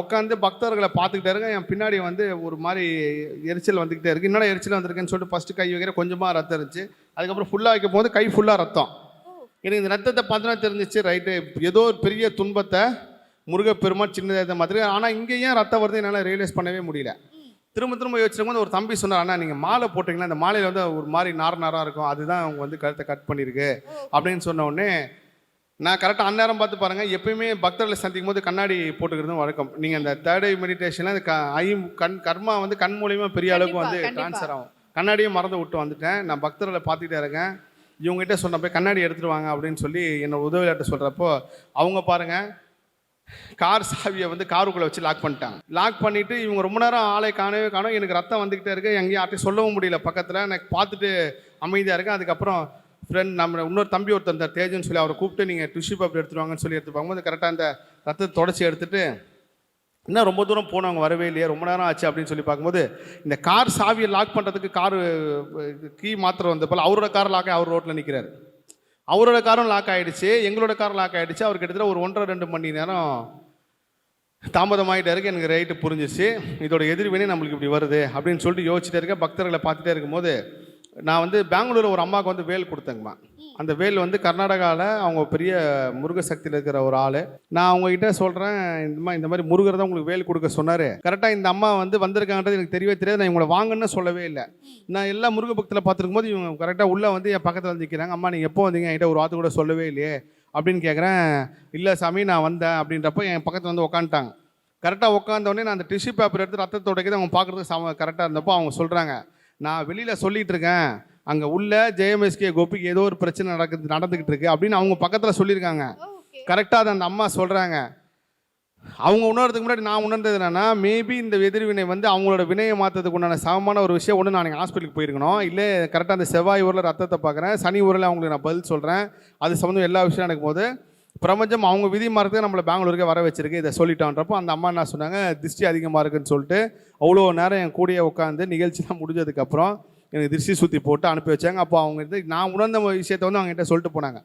உட்காந்து பக்தர்களை பார்த்துக்கிட்டே இருக்கேன் என் பின்னாடி வந்து ஒரு மாதிரி எரிச்சல் வந்துக்கிட்டே இருக்கு. என்னடா எரிச்சல் வந்திருக்குன்னு சொல்லிட்டு ஃபஸ்ட்டு கை வைக்கிற கொஞ்சமாக ரத்தம் இருந்துச்சு. அதுக்கப்புறம் ஃபுல்லாக வைக்கும் போது கை ஃபுல்லாக ரத்தம். எனக்கு இந்த ரத்தத்தை பார்த்தோன்னா தெரிஞ்சிச்சு ரைட்டு ஏதோ ஒரு பெரிய துன்பத்தை முருகப்பெருமான் சின்னதாக மாதிரி. ஆனால் இங்கே ஏன் ரத்தம் வருது என்னால் ரியலைஸ் பண்ணவே முடியல. திரும்ப திரும்ப யோசிச்சுக்கும் போது ஒரு தம்பி சொன்னார் அண்ணா நீங்கள் மாலை போட்டிங்கன்னா அந்த மாலையில் வந்து ஒரு மாதிரி நார் நாராக இருக்கும். அதுதான் அவங்க வந்து கழுத்தை கட் பண்ணியிருக்கு அப்படின்னு சொன்ன உடனே நான் கரெக்டாக அந்நேரம் பார்த்து பாருங்கள் எப்பயுமே பக்தர்களை சந்திக்கும் போது கண்ணாடி போட்டுக்கிறதும் வழக்கம். நீங்கள் அந்த தேர்ட் ஐ மெடிடேஷனில் அந்த க ஐ கண் கர்மா வந்து கண் மூலியமா பெரிய அளவுக்கு வந்து. ட்ரான்ஸ்ஃபர் ஆகும். கண்ணாடியும் மறந்து விட்டு வந்துட்டேன். நான் பக்தர்களை பார்த்துக்கிட்டே இருக்கேன். இவங்ககிட்ட சொன்ன போய் கண்ணாடி எடுத்துட்டு வாங்க அப்படின்னு சொல்லி என்னோட உதவியாட்ட சொல்கிறப்போ அவங்க பாருங்கள் கார் சாவியை வந்து காருக்குள்ளே வச்சு லாக் பண்ணிட்டாங்க. லாக் பண்ணிவிட்டு இவங்க ரொம்ப நேரம் ஆளை காணவே காணோம். எனக்கு ரத்தம் வந்துக்கிட்டே இருக்கு. எங்கேயும் யார்ட்டையும் சொல்லவும் முடியல. பக்கத்தில் எனக்கு பார்த்துட்டு அமைதியாக இருக்கேன். அதுக்கப்புறம் ஃப்ரெண்ட் நம்ம இன்னொரு தம்பி ஒருத்தர் இருந்தார் தேஜன்னு சொல்லி அவரை கூப்பிட்டு நீங்கள் டிஷ்யூ பேப்பர் எடுத்துருவாங்கன்னு சொல்லி எடுத்து பார்க்கும்போது கரெக்டாக அந்த ரத்தத்தை தொடச்சி எடுத்துகிட்டு இன்னும் ரொம்ப தூரம் போனவங்க வரவே இல்லையே ரொம்ப நேரம் ஆச்சு அப்படின்னு சொல்லி பார்க்கும்போது இந்த கார் சாவியை லாக் பண்ணுறதுக்கு கார் கீ மாத்திரம் வந்த போல் அவரோட கார் லாக் அவர் ரோட்டில் நிற்கிறாரு அவரோட காரும் லாக் ஆகிடுச்சு எங்களோட காரும் லாக் ஆகிடுச்சு அவர் கிட்டத்தட்ட ஒரு ஒன்றரை ரெண்டு மணி நேரம் தாமதமாகிட்டே இருக்கு எனக்கு ரைட்டு புரிஞ்சிச்சு. இதோட எதிர்வினை நம்மளுக்கு இப்படி வருது அப்படின்னு சொல்லிட்டு யோசிச்சுட்டே இருக்கேன். பக்தர்களை பார்த்துட்டே இருக்கும்போது நான் வந்து பெங்களூரில் ஒரு அம்மாவுக்கு வந்து வேல் கொடுத்தேங்கம்மா. அந்த வேல் வந்து கர்நாடகாவில் அவங்க பெரிய முருக சக்தியில் இருக்கிற ஒரு ஆள். நான் அவங்ககிட்ட சொல்கிறேன் இந்த மாதிரி இந்த மாதிரி முருகர் தான் உங்களுக்கு வேல் கொடுக்க சொன்னார். கரெக்டாக இந்த அம்மா வந்து வந்திருக்காங்கன்றது எனக்கு தெரியவே தெரியாது. நான் இவங்களை வாங்கன்னு சொல்லவே இல்லை. நான் எல்லா முருக பக்தியில் பார்த்துருக்கும் போது இவங்க கரெக்டாக உள்ளே வந்து என் பக்கத்தில் வந்து நிற்கிறாங்க அம்மா நீங்கள் எப்போ வந்தீங்க? என்கிட்ட ஒரு வார்த்தை கூட சொல்லவே இல்லையே அப்படின்னு கேட்குறேன் இல்லை சாமி நான் வந்தேன் அப்படின்றப்போ என் பக்கத்தில் வந்து உட்காந்துட்டாங்க கரெக்டாக உட்காந்தோடனே நான் அந்த டிஷ்யூ பேப்பர் எடுத்து ரத்தத்தை உடைக்கிறது அவங்க பார்க்குறதுக்கு சம கரெக்டாக இருந்தப்போ அவங்க சொல்கிறாங்க நான் வெளியில் சொல்லிட்டு இருக்கேன் அங்கே உள்ள ஜெயமேஸ்கே கோபிக்கு ஏதோ ஒரு பிரச்சனை நடக்குது நடந்துக்கிட்டு இருக்கு அப்படின்னு அவங்க பக்கத்தில் சொல்லியிருக்காங்க. கரெக்டாக அதை அந்த அம்மா சொல்கிறாங்க அவங்க உணர்றதுக்கு முன்னாடி நான் உணர்ந்தது என்னன்னா மேபி இந்த எதிர்வினை வந்து அவங்களோட வினையை மாற்றுறதுக்கு உண்டான சமமான ஒரு விஷயம் ஒன்று நான் ஹாஸ்பிட்டலுக்கு போயிருக்கணும். இல்லை கரெக்டாக அந்த செவ்வாய் ஊரில் ரத்தத்தை பார்க்குறேன் சனி ஊரில் அவங்களுக்கு நான் பதில் சொல்கிறேன் அது சம்மந்தம் எல்லா விஷயம் நடக்கும்போது பிரபஞ்சம் அவங்க விதி மாறதுக்கு நம்மளை பெங்களூருக்கே வர வச்சிருக்கு. இதை சொல்லிட்டான்றப்போ அந்த அம்மா என்ன சொன்னாங்க திருஷ்டி அதிகமாக இருக்குன்னு சொல்லிட்டு அவ்வளோ நேரம் என் கூடயே உட்காந்து நிகழ்ச்சிலாம் முடிஞ்சதுக்கப்புறம் எனக்கு திருஷ்டி சுற்றி போட்டு அனுப்பி வச்சாங்க. அப்போ அவங்க நான் உணர்ந்த விஷயத்த வந்து அவங்ககிட்ட சொல்லிட்டு போனாங்க.